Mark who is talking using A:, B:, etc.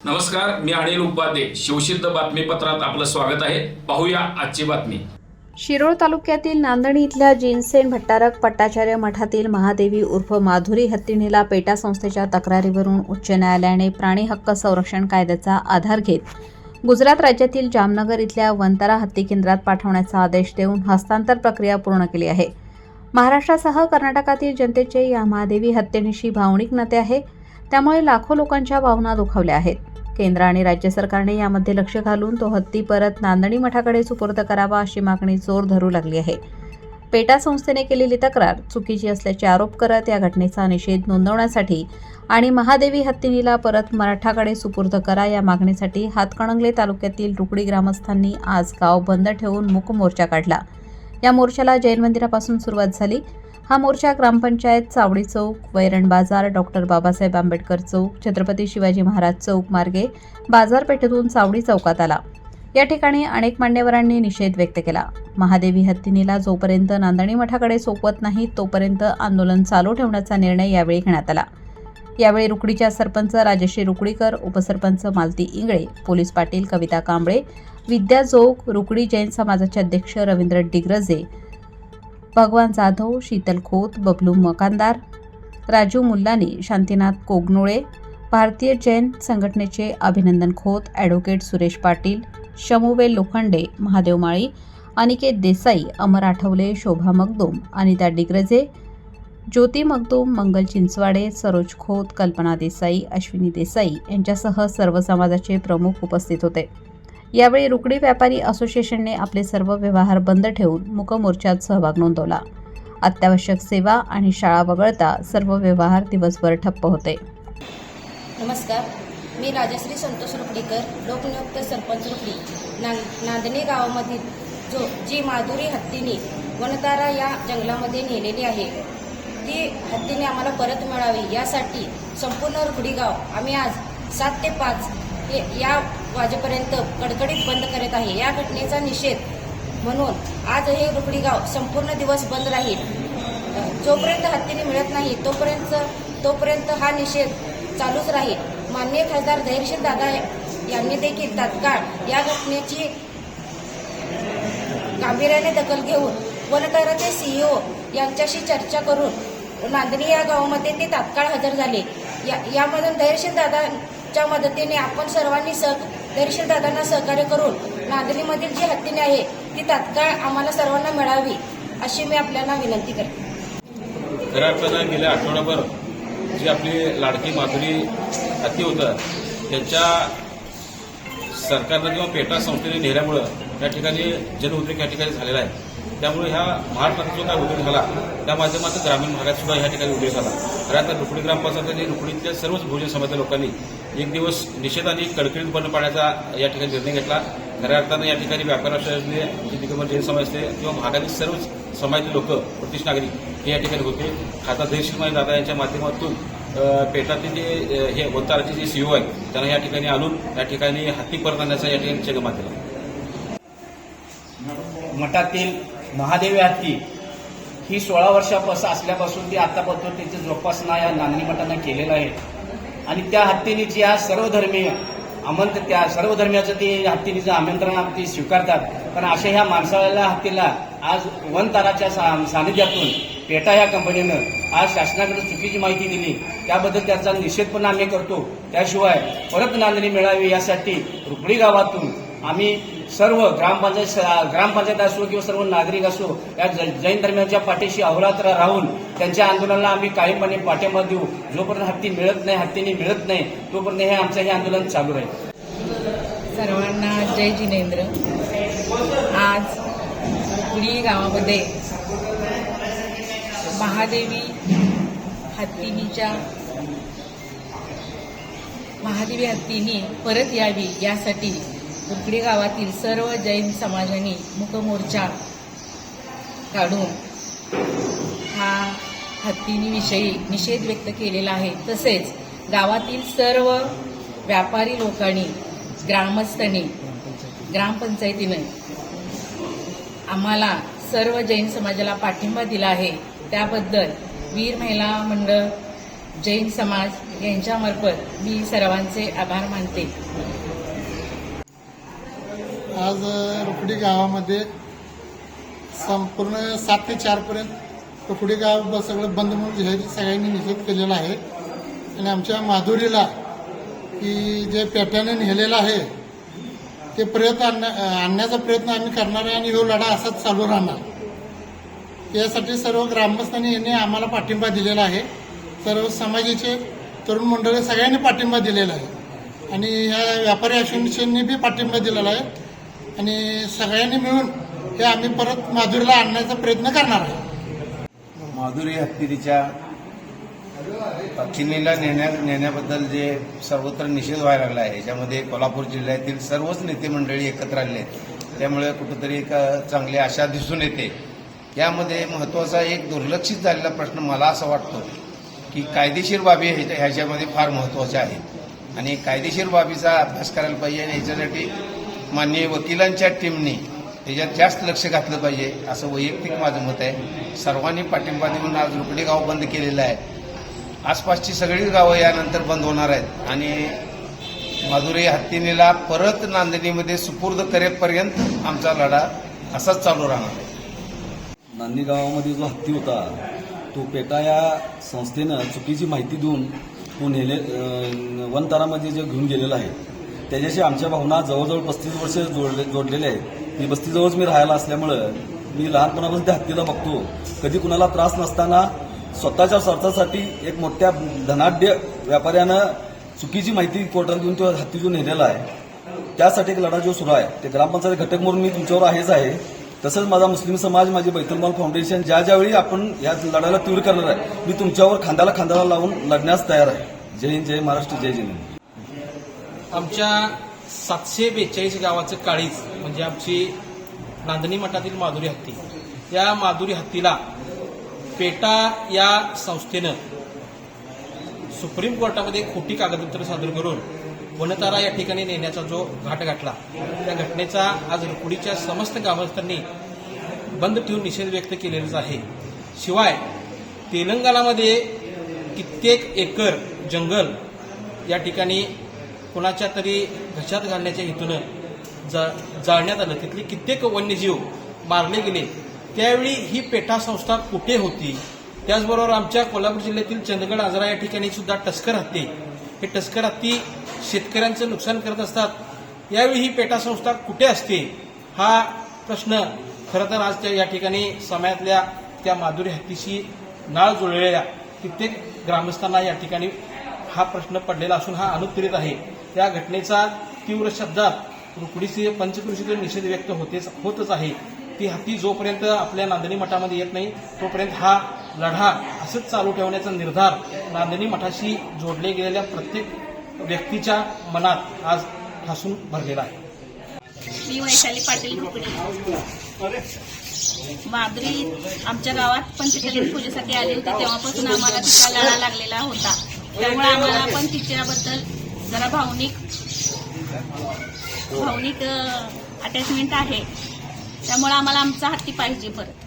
A: नमस्कार मी अनिल उपाध्ये. शिवसिद्ध बातमीपत्रात आपलं स्वागत आहे. पाहूया आजची बातमी.
B: शिरोळ तालुक्यातील नांदणी इथल्या जिनसेन भट्टारक पट्टाचार्य मठातील महादेवी उर्फ माधुरी हत्तीणीला पेटा संस्थेच्या तक्रारीवरून उच्च न्यायालयाने प्राणी हक्क संरक्षण कायद्याचा आधार घेत गुजरात राज्यातील जामनगर इथल्या वंतारा हत्ती केंद्रात पाठवण्याचा आदेश देऊन हस्तांतर प्रक्रिया पूर्ण केली आहे. महाराष्ट्रासह कर्नाटकातील जनतेचे या महादेवी हत्येनिशी भावनिक नाते आहे. त्यामुळे लाखो लोकांच्या भावना दुखावल्या आहेत. केंद्र आणि राज्य सरकारने यामध्ये लक्ष घालून तो हत्ती परत नांदणी मठाकडे सुपूर्द करावा अशी मागणी जोर धरू लागली आहे. पेटा संस्थेने केलेली तक्रार चुकीची असल्याचे आरोप करत या घटनेचा निषेध नोंदवण्यासाठी आणि महादेवी हत्तीनीला परत मराठाकडे सुपूर्द करा या मागणीसाठी हातकणंगले तालुक्यातील रुकडी ग्रामस्थांनी आज गाव बंद ठेवून मूक मोर्चा काढला. या मोर्चाला जैन मंदिरापासून सुरुवात झाली. हा मोर्चा ग्रामपंचायत चावडी चौक वैरण बाजार डॉक्टर बाबासाहेब आंबेडकर चौक छत्रपती शिवाजी महाराज चौक मार्गे बाजारपेठेतून चावडी चौकात आला. या ठिकाणी अनेक मान्यवरांनी निषेध व्यक्त केला. महादेवी हत्तीनीला जोपर्यंत नांदणी मठाकडे सोपवत नाही तोपर्यंत आंदोलन चालू ठेवण्याचा निर्णय यावेळी घेण्यात आला. यावेळी रुकडीच्या सरपंच राजश्री रुकडीकर उपसरपंच मालती इंगळे पोलीस पाटील कविता कांबळे विद्या जोग रुकडी जैन समाजाचे अध्यक्ष रवींद्र डिग्रजे भगवान जाधव शीतल खोत बबलू मकानदार राजू मुल्लानी शांतीनाथ कोगनोळे भारतीय जैन संघटनेचे अभिनंदन खोत ॲडव्होकेट सुरेश पाटील शमुवेल लोखंडे महादेव माळी अनिकेत देसाई अमर आठवले शोभा मगदूम अनिता डिग्रजे ज्योती मगदूम मंगल चिंचवाडे सरोज खोत कल्पना देसाई अश्विनी देसाई यांच्यासह सर्व समाजाचे प्रमुख उपस्थित होते. यावेळी रुकडी व्यापारी असोसिएशनने आपले सर्व व्यवहार बंद ठेवून मुकमोर्चात सहभाग नोंदवला. अत्यावश्यक सेवा आणि शाळा वगळता सर्व व्यवहार दिवसभर ठप्प होते.
C: नमस्कार. मी राजश्री संतोष रुकडीकर लोकनियुक्त सरपंच रुकडी. नांदणे गावामधील जो जी माधुरी हत्तीने वनतारा या जंगलामध्ये नेलेली आहे ती हत्तीने आम्हाला परत मिळावी. यासाठी संपूर्ण रुखडीगाव आम्ही आज सात ते पाच हे या वाजेपर्यंत कडकडीत बंद करत आहे. या घटनेचा निषेध म्हणून आज हे रुगडीगाव संपूर्ण दिवस बंद राहील. जोपर्यंत हत्तीने मिळत नाही तोपर्यंत तोपर्यंत हा निषेध चालूच राहील. माननीय खासदार धैर्यशील दादा यांनी देखील तात्काळ या घटनेची गांभीर्याने दखल घेऊन वनतराचे सीईओ यांच्याशी चर्चा करून नांदणी या गावामध्ये ते तात्काळ हजर झाले. या यामधून धैर्यशील दादाच्या मदतीने आपण सर्वांनी सह धैर्यशील दादांना सहकार्य करून नांदणीमधील जी हत्तीने आहे ती तात्काळ आम्हाला सर्वांना मिळावी अशी मी आपल्याला विनंती करते.
D: खऱ्या अर्थानं गेल्या आठवडाभर जी आपली लाडकी माधुरी हत्ती होतं त्यांच्या सरकारनं किंवा पेटा संस्थेने नेल्यामुळं त्या ठिकाणी जनउद्रेक या ठिकाणी झालेला आहे. त्यामुळे ह्या महाराष्ट्रात जो काय उद्योग झाला त्या माध्यमातून ग्रामीण भागात सुद्धा या ठिकाणी उद्योग झाला. खऱ्या आता रुकडी ग्रामपंचायत आणि रुकडीतल्या सर्वच भोजन समाजाच्या लोकांनी एक दिवस निषेध आणि कडकडीत बंद पाडण्याचा या ठिकाणी निर्णय घेतला. खऱ्या अर्थानं या ठिकाणी व्यापार असले जैन समाज असते किंवा भागातील सर्वच समाजातील लोक ब्रिटिश नागरिक हे या ठिकाणी होते. खासदार धैर्यशील दादा यांच्या माध्यमातून अ, जे हे वंताराचे जे सीओ आहेत त्यांना या ठिकाणी आणून या ठिकाणी हत्ती परत आणण्याचा या ठिकाणी जगमात दिला
E: मठातील महादेवी हत्ती ही सोळा वर्षापासून असल्यापासून ती आतापर्यंत त्याची जोपासना या नांदणी मठानं केलेलं आहे. आणि त्या हत्तीने जी आज सर्वधर्मीय आमंत्र त्या सर्वधर्मीयाचं ते हत्तीनीचं आमंत्रण ते स्वीकारतात पण अशा ह्या माणसाळ्याला हत्तीला आज वन ताराच्या सा- सानिध्यातून पेटा या कंपनीनं आज शासनाकडे चुकीची माहिती दिली. त्याबद्दल त्याचा निषेध पण आम्ही करतो. त्याशिवाय परत नांदणी मिळावी यासाठी रुकडी गावातून आम्ही सर्व ग्रामपंचायत ग्रामपंचायत असो किंवा सर्व नागरिक असो या जैन धर्माच्या पाठीशी अहोरात्र राहून त्यांच्या आंदोलनाला आम्ही कायमपणे पाठिंबा देऊ. जोपर्यंत हत्ती मिळत नाही हत्तीने मिळत नाही तोपर्यंत हे आमचं हे आंदोलन चालू राहील.
F: सर्वांना जय जिनेंद्र. आज पुडी गावामध्ये महादेवी हत्तीनीच्या महादेवी हत्तीनी परत यावी यासाठी उकडी गावातील सर्व जैन समाजाने मुखमोर्चा काढून हा हत्तींविषयी निषेध व्यक्त केलेला आहे. तसेच गावातील सर्व व्यापारी लोकांनी ग्रामस्थांनी ग्रामपंचायतीने आम्हाला सर्व जैन समाजाला पाठिंबा दिला आहे. त्याबद्दल वीर महिला मंडळ जैन समाज यांच्यामार्फत मी सर्वांचे आभार मानते.
G: आज रुकडी गावामध्ये संपूर्ण सात ते चारपर्यंत रुकडी गाव सगळं बंद म्हणून जाहीर सगळ्यांनी निषेध केलेला आहे. आणि आमच्या माधुरीला की जे पेट्याने नेलेलं आहे ते प्रयत्न आणण्या आणण्याचा प्रयत्न आम्ही करणार आहे आणि हा लढा असाच चालू राहणार. यासाठी सर्व ग्रामस्थांनी यांनी आम्हाला पाठिंबा दिलेला आहे. सर्व समाजाचे तरुण मंडळी सगळ्यांनी पाठिंबा दिलेला आहे. आणि ह्या व्यापारी असोसिएशननी बी पाठिंबा दिलेला आहे. आणि सगळ्यांनी मिळून हे आम्ही परत माधुरीला आणण्याचा प्रयत्न करणार आहे.
H: माधुरी हत्तीच्या किल्लीला नेण्या नेण्याबद्दल जे सर्वत्र निषेध व्हायला लागला आहे याच्यामध्ये कोल्हापूर जिल्ह्यातील सर्वच नेते मंडळी एकत्र आले आहेत. त्यामुळे कुठंतरी एक चांगली आशा दिसून येते. यामध्ये महत्त्वाचा एक दुर्लक्षित झालेला प्रश्न मला असा वाटतो की कायदेशीर बाबी ह्याच्या- ह्याच्यामध्ये फार महत्त्वाच्या आहेत. आणि कायदेशीर बाबीचा अभ्यास करायला पाहिजे आणि याच्यासाठी माननीय वकिलांच्या टीमने त्याच्यात जास्त लक्ष घातलं पाहिजे असं वैयक्तिक माझं मत आहे. सर्वांनी पाठिंबा देऊन आज रुकडी गाव बंद केलेलं आहे. आसपासची सगळी गावं यानंतर बंद होणार आहेत. आणि माधुरी हत्तीनेला परत नांदणीमध्ये सुपूर्द करेपर्यंत आमचा लढा असाच चालू राहणार आहे.
I: नांदी गावामध्ये जो हत्ती होता तो पेटा या संस्थेनं चुकीची माहिती देऊन तो नेले वनतारामध्ये जे घेऊन गेलेला आहे. त्याच्याशी आमच्या भावना जवळजवळ पस्तीस वर्ष जोडले जोडलेले आहेत. मी बस्तीजवळच मी राहायला असल्यामुळं मी लहानपणापासून त्या हत्तीला बघतो. कधी कुणाला त्रास नसताना स्वतःच्या स्वार्थासाठी एक मोठ्या धनाढ्य व्यापाऱ्यानं चुकीची माहिती कोर्टात देऊन तो हत्ती जो नेलेला आहे. त्यासाठी एक लढा जो सुरू आहे. ते ग्रामपंचायत घटक म्हणून मी तुमच्यावर आहेच आहे. तसंच माझा मुस्लिम समाज माझी बैतुलमाल फाउंडेशन ज्या ज्यावेळी आपण या लढाईला तीव्र करणार आहे मी तुमच्यावर खांद्याला खांद्याला लावून लढण्यास तयार आहे. जय हिंद जय महाराष्ट्र जय जिंद
J: आमच्या सातशे बेचाळीस गावाचं काळीज म्हणजे आमची नांदणी मठातील माधुरी हत्ती. या माधुरी हत्तीला पेटा या संस्थेनं सुप्रीम कोर्टामध्ये खोटी कागदपत्र सादर करून वनतारा या ठिकाणी नेण्याचा जो घाट गाठला त्या घटनेचा आज रुकुडीच्या समस्त ग्रामस्थांनी बंद ठेवून निषेध व्यक्त केलेलाच आहे. शिवाय तेलंगणामध्ये कित्येक एकर जंगल या ठिकाणी कुणाच्या तरी घशात घालण्याच्या हेतूनं जा जाळण्यात आलं. तिथले कित्येक वन्यजीव मारले गेले. त्यावेळी ही पेठा संस्था कुठे होती? त्याचबरोबर आमच्या कोल्हापूर जिल्ह्यातील चंदगड आजरा या ठिकाणी सुद्धा टस्कर हत्ती. हे टस्कर हत्ती शेतकऱ्यांचं नुकसान करत असतात. यावेळी ही पेटा संस्था कुठे असते? हा प्रश्न खरं तर आज त्या या ठिकाणी समाजातल्या त्या माधुरी हत्तीशी नाळ जुळलेल्या कित्येक ग्रामस्थांना या ठिकाणी हा प्रश्न पडलेला असून हा अनुत्तरित आहे. त्या घटनेचा तीव्र शब्दात रुकडीचे पंचकृषीतून निषेध व्यक्त होतेच होतच आहे. ती हत्ती जोपर्यंत आपल्या नांदणी मठामध्ये येत नाही तोपर्यंत हा लढा असंच चालू ठेवण्याचा निर्धार नांदणी मठाशी जोडले गेलेल्या प्रत्येक व्यक्तीच्या मनात आज ठासून भरलेला आहे.
K: मी वैशाली पाटील रुकडी आमच्या गावात पंचकल्याण पूजेसाठी आली होती तेव्हापासून आम्हाला तिचा लढा लागलेला होता. त्यामुळे आम्हाला पण तिच्याबद्दल जरा भावनिक भावनिक अटॅचमेंट आहे. त्यामुळं आम्हाला आमचा हत्ती पाहिजे परत.